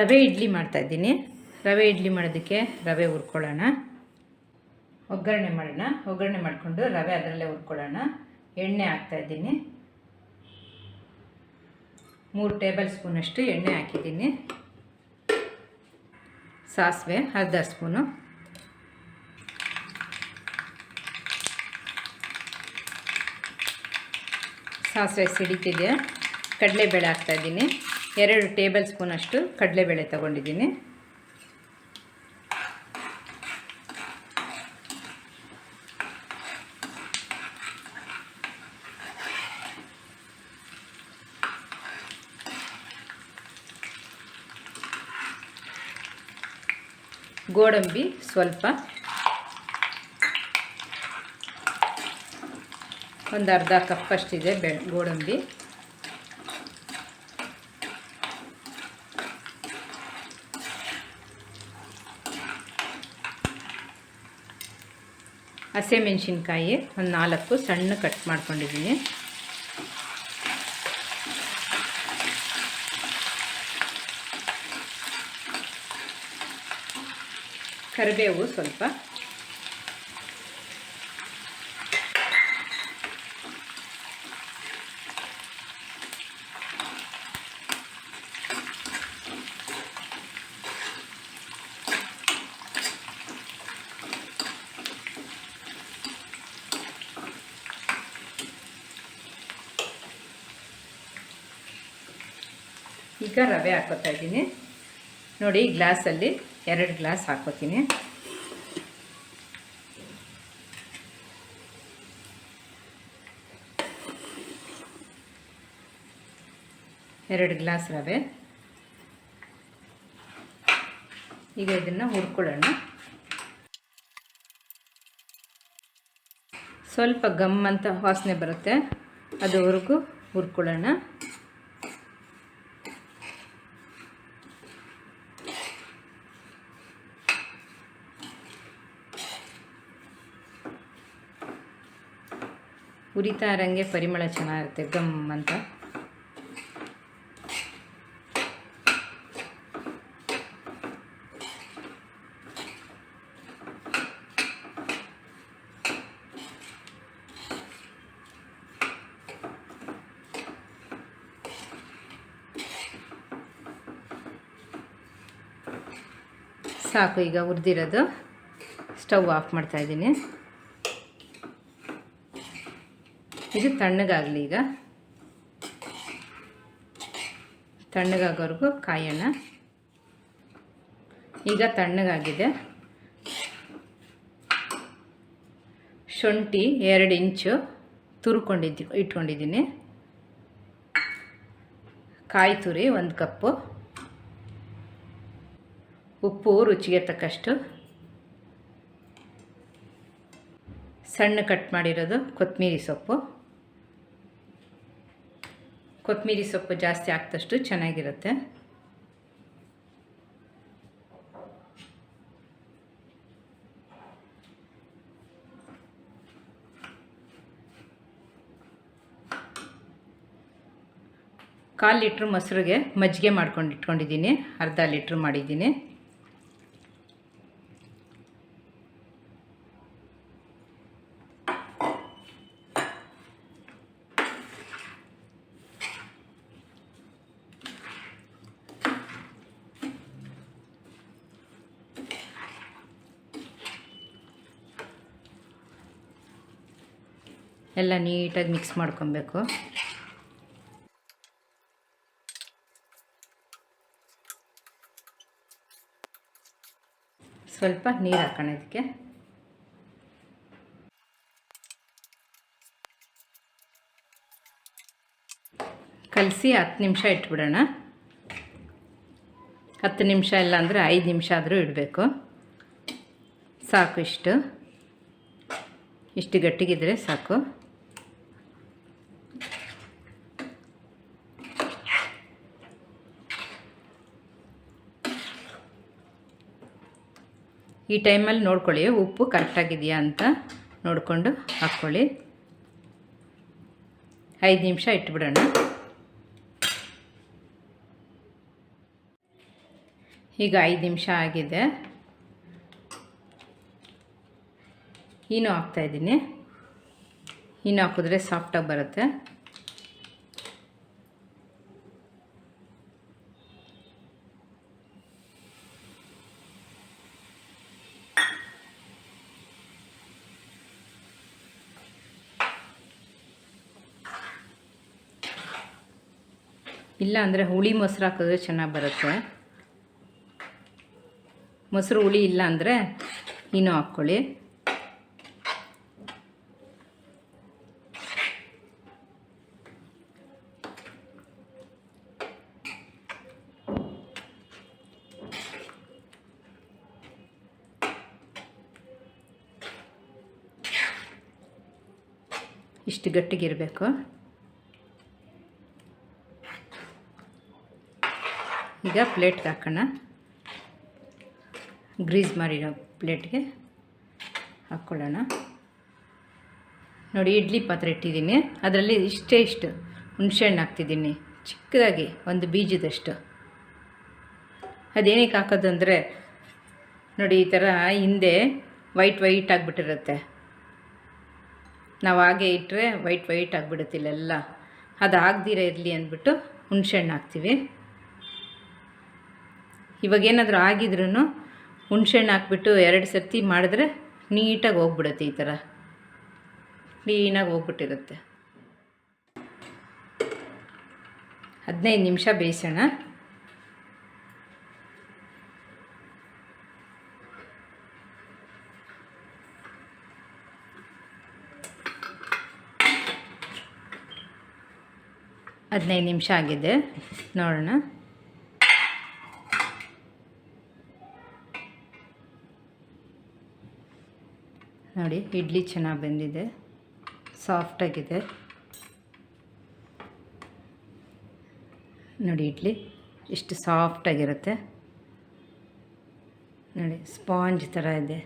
ರವೆ ಇಡ್ಲಿ ಮಾಡ್ತಾಯಿದ್ದೀನಿ ರವೆ ಇಡ್ಲಿ ಮಾಡೋದಕ್ಕೆ ರವೆ ಹುರ್ಕೊಳ್ಳೋಣ. ಒಗ್ಗರಣೆ ಮಾಡೋಣ. ಒಗ್ಗರಣೆ ಮಾಡಿಕೊಂಡು ರವೆ ಅದರಲ್ಲೇ ಹುರ್ಕೊಳ್ಳೋಣ. ಎಣ್ಣೆ ಹಾಕ್ತಾಯಿದ್ದೀನಿ ಮೂರು ಟೇಬಲ್ ಸ್ಪೂನಷ್ಟು ಎಣ್ಣೆ ಹಾಕಿದ್ದೀನಿ. ಸಾಸಿವೆ ಅರ್ಧ ಸ್ಪೂನು. ಸಾಸಿವೆ ಸಿಡಿತಿದೆ. ಕಡಲೆಬೇಳೆ ಹಾಕ್ತಾಯಿದ್ದೀನಿ ಎರಡು ಟೇಬಲ್ ಸ್ಪೂನಷ್ಟು ಕಡಲೆಬೇಳೆ ತಗೊಂಡಿದ್ದೀನಿ. ಗೋಡಂಬಿ ಸ್ವಲ್ಪ. ಒಂದು ಅರ್ಧ ಕಪ್ಪಷ್ಟಿದೆ ಬೆ ಗೋಡಂಬಿ. ಹಸಿಮೆಣ್ಸಿನ್ಕಾಯಿ ಒಂದು ನಾಲ್ಕು ಸಣ್ಣ ಕಟ್ ಮಾಡ್ಕೊಂಡಿದ್ದೀನಿ. ಕರಿಬೇವು ಸ್ವಲ್ಪ. ಈಗ ರವೆ ಹಾಕೋತಾ ಇದ್ದೀನಿ. ನೋಡಿ ಗ್ಲಾಸಲ್ಲಿ ಎರಡು ಗ್ಲಾಸ್ ಹಾಕೋತೀನಿ. ಎರಡು ಗ್ಲಾಸ್ ರವೆ. ಈಗ ಇದನ್ನು ಹುರ್ಕೊಳ್ಳೋಣ. ಸ್ವಲ್ಪ ಗಮ್ ಅಂತ ವಾಸನೆ ಬರುತ್ತೆ ಅದುವರೆಗೂ ಹುರ್ಕೊಳ್ಳೋಣ. ಉರಿತಾ ಇರೋಂಗೆ ಪರಿಮಳ ಚೆನ್ನಾಗಿರುತ್ತೆ ಗಮ್ ಅಂತ. ಸಾಕು ಈಗ ಹುರಿದಿರೋದು. ಸ್ಟವ್ ಆಫ್ ಮಾಡ್ತಾಯಿದ್ದೀನಿ ಇದು ತಣ್ಣಗಾಗಲಿ ಈಗ. ತಣ್ಣಗಾಗೋವರೆಗೂ ಕಾಯೋಣ. ಈಗ ತಣ್ಣಗಾಗಿದೆ. ಶುಂಠಿ ಎರಡು ಇಂಚು ತುರ್ಕೊಂಡಿದ್ದಿ, ಇಟ್ಕೊಂಡಿದ್ದೀನಿ. ಕಾಯಿ ತುರಿ ಒಂದು ಕಪ್ಪು. ಉಪ್ಪು ರುಚಿಗೆ ತಕ್ಕಷ್ಟು. ಸಣ್ಣ ಕಟ್ ಮಾಡಿರೋದು ಕೊತ್ತಂಬರಿ ಸೊಪ್ಪು. ಕೊತ್ತಂಬರಿ ಸೊಪ್ಪು ಜಾಸ್ತಿ ಹಾಕ್ದಷ್ಟು ಚೆನ್ನಾಗಿರುತ್ತೆ. ಕಾಲು ಲೀಟ್ರ್ ಮೊಸರಿಗೆ ಮಜ್ಜಿಗೆ ಮಾಡ್ಕೊಂಡು ಇಟ್ಕೊಂಡಿದ್ದೀನಿ. ಅರ್ಧ ಲೀಟ್ರ್ ಮಾಡಿದ್ದೀನಿ. ಎಲ್ಲ ನೀಟಾಗಿ ಮಿಕ್ಸ್ ಮಾಡ್ಕೊಬೇಕು. ಸ್ವಲ್ಪ ನೀರು ಹಾಕೋಣ ಇದಕ್ಕೆ. ಕಲಸಿ ಹತ್ತು ನಿಮಿಷ ಇಟ್ಬಿಡೋಣ. ಹತ್ತು ನಿಮಿಷ ಇಲ್ಲ ಅಂದರೆ ಐದು ನಿಮಿಷ ಆದರೂ ಇಡಬೇಕು. ಸಾಕು ಇಷ್ಟು. ಇಷ್ಟು ಗಟ್ಟಿಗಿದ್ರೆ ಸಾಕು. ಈ ಟೈಮಲ್ಲಿ ನೋಡ್ಕೊಳ್ಳಿ, ಉಪ್ಪು ಕರೆಕ್ಟಾಗಿದೆಯಾ ಅಂತ ನೋಡಿಕೊಂಡು ಹಾಕ್ಕೊಳ್ಳಿ. ಐದು ನಿಮಿಷ ಇಟ್ಬಿಡೋಣ. ಈಗ ಐದು ನಿಮಿಷ ಆಗಿದೆ. ಹಾಕ್ತಾಯಿದ್ದೀನಿ ಇನ್ನು ಹಾಕಿದ್ರೆ ಸಾಫ್ಟಾಗಿ ಬರುತ್ತೆ. ಇಲ್ಲ ಅಂದರೆ ಹುಳಿ ಮೊಸರು ಹಾಕಿದ್ರೆ ಚೆನ್ನಾಗಿ ಬರುತ್ತೆ. ಮೊಸರು ಹುಳಿ ಇಲ್ಲ ಅಂದರೆ ಇನ್ನೂ ಹಾಕ್ಕೊಳ್ಳಿ. ಇಷ್ಟು ಗಟ್ಟಿಗಿರಬೇಕು. ಈಗ ಪ್ಲೇಟ್ಗೆ ಹಾಕೋಣ. ಗ್ರೀಸ್ ಮಾಡಿರೋ ಪ್ಲೇಟ್ಗೆ ಹಾಕ್ಕೊಳ್ಳೋಣ ನೋಡಿ, ಇಡ್ಲಿ ಪಾತ್ರೆ ಇಟ್ಟಿದ್ದೀನಿ. ಅದರಲ್ಲಿ ಇಷ್ಟೇ ಇಷ್ಟು ಹುಣಸೆಹಣ್ಣು ಹಾಕ್ತಿದ್ದೀನಿ. ಚಿಕ್ಕದಾಗಿ ಒಂದು ಬೀಜದಷ್ಟು. ಅದೇನಕ್ಕೆ ಹಾಕೋದು ಅಂದರೆ, ನೋಡಿ, ಈ ಥರ ಹಿಂದೆ ವೈಟ್ ವೈಟ್ ಆಗಿಬಿಟ್ಟಿರುತ್ತೆ. ನಾವು ಹಾಗೆ ಇಟ್ಟರೆ ವೈಟ್ ವೈಟ್ ಆಗಿಬಿಡುತ್ತಿಲ್ಲೆಲ್ಲ ಅದು ಆಗದಿರ ಇರಲಿ ಅಂದ್ಬಿಟ್ಟು ಹುಣಸೆಹಣ್ಣು ಹಾಕ್ತೀವಿ. ಇವಾಗ ಏನಾದರೂ ಆಗಿದ್ರೂ ಹುಣ್ಸೆಹಣ್ಣು ಹಾಕ್ಬಿಟ್ಟು ಎರಡು ಸರ್ತಿ ಮಾಡಿದ್ರೆ ನೀಟಾಗಿ ಹೋಗ್ಬಿಡುತ್ತೆ ಈ ಥರ. ಕ್ಲೀನಾಗಿ ಹೋಗ್ಬಿಟ್ಟಿರುತ್ತೆ. ಹದಿನೈದು ನಿಮಿಷ ಬೇಯಿಸೋಣ. ಹದಿನೈದು ನಿಮಿಷ ಆಗಿದೆ. ನೋಡೋಣ. ನೋಡಿ ಇಡ್ಲಿ ಚೆನ್ನಾಗಿ ಬಂದಿದೆ. ಸಾಫ್ಟಾಗಿದೆ ನೋಡಿ ಇಡ್ಲಿ ಎಷ್ಟು ಸಾಫ್ಟಾಗಿರುತ್ತೆ ನೋಡಿ ಸ್ಪಾಂಜ್ ಥರ ಇದೆ.